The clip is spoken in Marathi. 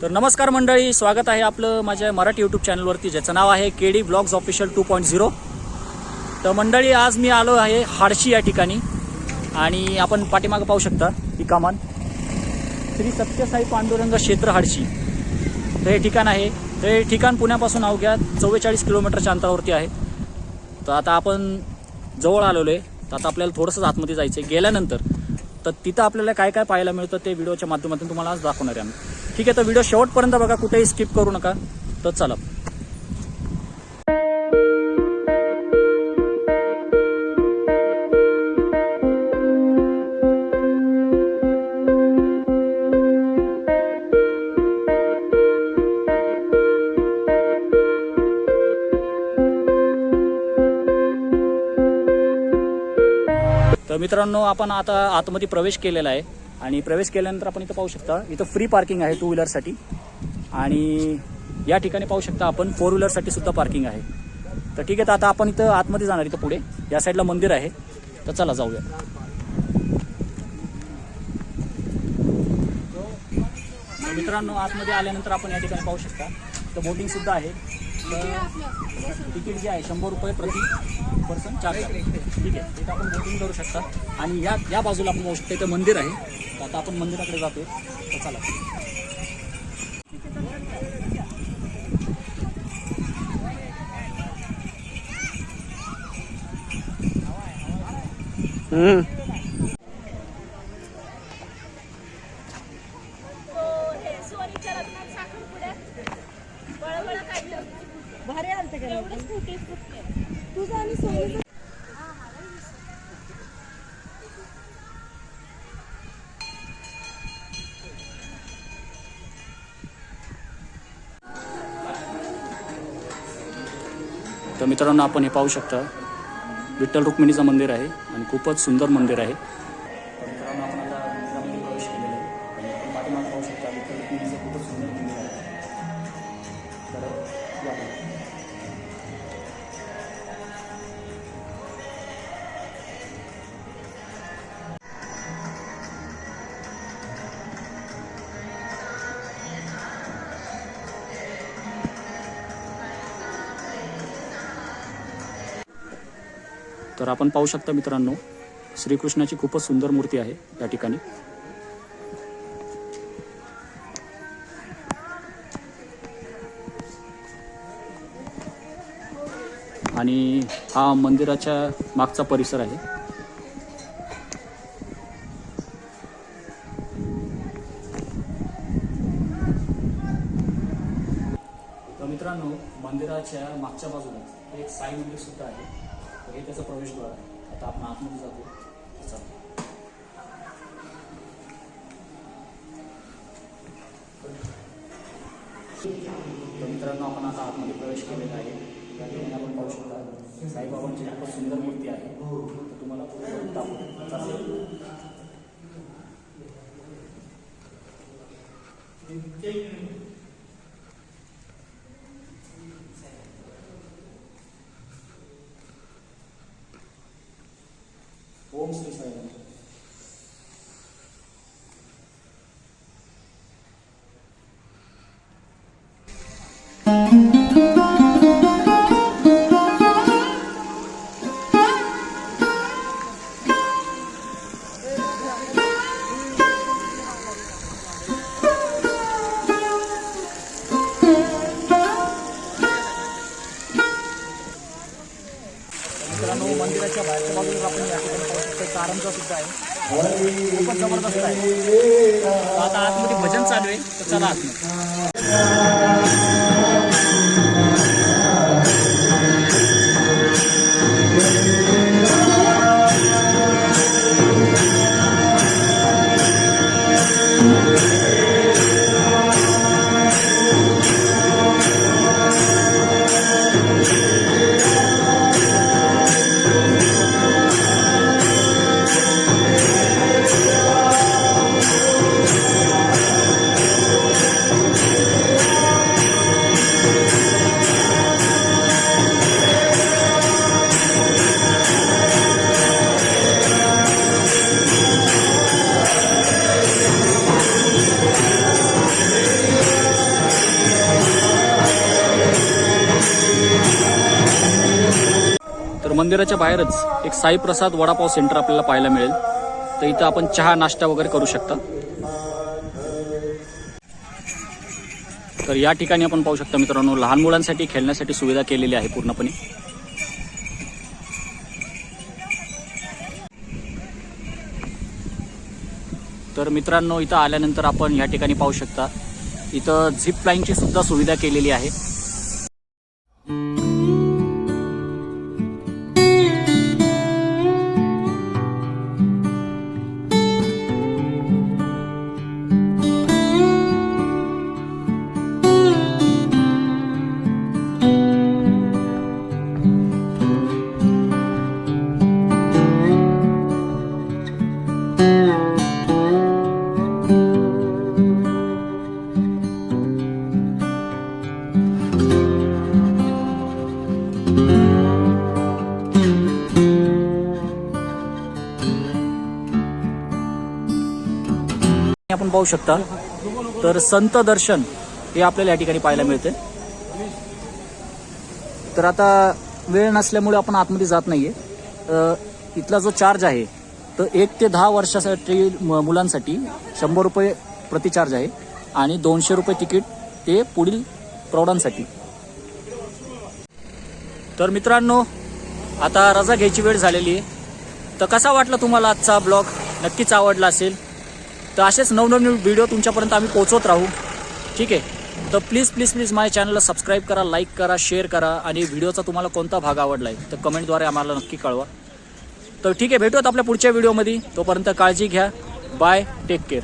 तर नमस्कार मंडळी स्वागत आहे आपलं माझ्या मराठी यूट्यूब चॅनलवरती ज्याचं नाव आहे K D blogs official two point zero. तर मंडळी आज मी आलो आहे हाडशी या ठिकाणी आणि आपण पाठीमागं पाहू शकता ही कामान श्री सत्यसाई पांडुरंग क्षेत्र हाडशी. तर हे ठिकाण आहे. तर हे ठिकाण पुण्यापासून अवघ्या चव्वेचाळीस किलोमीटरच्या अंतरावरती आहे. तर आता आपण जवळ आलेलो आहे. तर आता आपल्याला थोडंसं आतमध्ये जायचं आहे गेल्यानंतर तर तिथं आपल्याला काय काय पाहायला मिळतं ते व्हिडिओच्या माध्यमातून तुम्हाला आज दाखवणार आहे आम्ही. ठीक आहे तर व्हिडिओ शेवटपर्यंत बघा कुठेही स्किप करू नका. तर चला. तर मित्रांनो आपण आता आतमध्ये प्रवेश केलेला आहे. आणि प्रवेश केल्यानंतर आपण इथं पाहू शकता इथं फ्री पार्किंग आहे टू व्हीलरसाठी आणि या ठिकाणी पाहू शकता आपण फोर व्हीलरसाठी सुद्धा पार्किंग आहे. तर ठीक आहे तर आता आपण इथं आतमध्ये जाणार इथं पुढे. या साईडला मंदिर आहे. तर चला जाऊया. मित्रांनो आतमध्ये आल्यानंतर आपण या ठिकाणी पाहू शकता तर बोटिंग सुद्धा आहे. तिकीट जे आहे शंभर रुपये प्रति पर्सन चार्ज आहे ठीक आहे? तिथं आपण बोटिंग करू शकता. आणि या या बाजूला आपण पाहू शकता. इथं मंदिर आहे. तर आता आपण मंदिराकडे जातो. तर चला. भारी आणि सोनीचं तर मित्रांनो आपण हे पाहू शकता विठ्ठल रुक्मिणीचं मंदिर आहे आणि खूपच सुंदर मंदिर आहे. मित्रांनो आपण आता मंदिरामध्ये प्रवेश केलेला आहे. आपण पाठीमागे पाहू शकता विठ्ठल रुक्मिणीचं खूपच सुंदर मंदिर आहे. तर तर आपण पाहू शकता मित्रांनो श्रीकृष्णाची खूपच सुंदर मूर्ती आहे या ठिकाणी. आणि हा मंदिराच्या मागचा परिसर आहे. तर मित्रांनो मंदिराच्या मागच्या बाजूला एक साई मंदिर सुद्धा आहे. हे त्याचं प्रवेशद्वार आहे. आता आपण आतमध्ये जातो. तर मित्रांनो, आपण आता आतमध्ये प्रवेश केलेला आहे. या ठिकाणी आपण पाहू शकता, साईबाबांची खूपच सुंदर मूर्ती आहे. तर तुम्हाला पुढे चला. ओम श्री कारंजा सुद्धा आहे. खूपच जबरदस्त आहे. आता आतमध्ये भजन चालू आहे तर चला आतमध्ये. मंदिराच्या बाहेरच एक साईप्रसाद वडापाव सेंटर आपल्याला पाहायला मिळेल. तर इथं आपण चहा नाश्ता वगैरे करू शकता. तर या ठिकाणी आपण पाहू शकता मित्रांनो लहान मुलांसाठी खेळण्यासाठी सुविधा केलेली आहे पूर्णपणे. तर मित्रांनो इथं आल्यानंतर आपण या ठिकाणी पाहू शकता इथं झिप फ्लाईंगची सुद्धा सुविधा केलेली आहे. आपण पाहू शकता. तर संत दर्शन हे आपल्याला या ठिकाणी पाहायला मिळते. तर आता वेळ नसल्यामुळे आपण आतमध्ये जात नाहीये. इथला जो चार्ज आहे तर एक ते दहा वर्षासाठी मुलांसाठी शंभर रुपये प्रति चार्ज आहे आणि दोनशे रुपये तिकीट ते पुढील प्रौढांसाठी. तर मित्रांनो आता रजा घ्यायची वेळ झालेली आहे. तर कसा वाटला तुम्हाला आजचा ब्लॉग? नक्कीच आवडला असेल. तर असेच नवनवीन व्हिडिओ तुमच्यापर्यंत आम्ही पोहोचवत राहू. ठीक आहे? तर प्लीज प्लीज प्लीज माझ्या चॅनलला सबस्क्राईब करा लाईक करा शेअर करा आणि व्हिडिओचा तुम्हाला कोणता भाग आवडला आहे तर कमेंटद्वारे आम्हाला नक्की कळवा. तर ठीक आहे भेटूयात आपल्या पुढच्या व्हिडिओमध्ये तोपर्यंत काळजी घ्या. Bye take care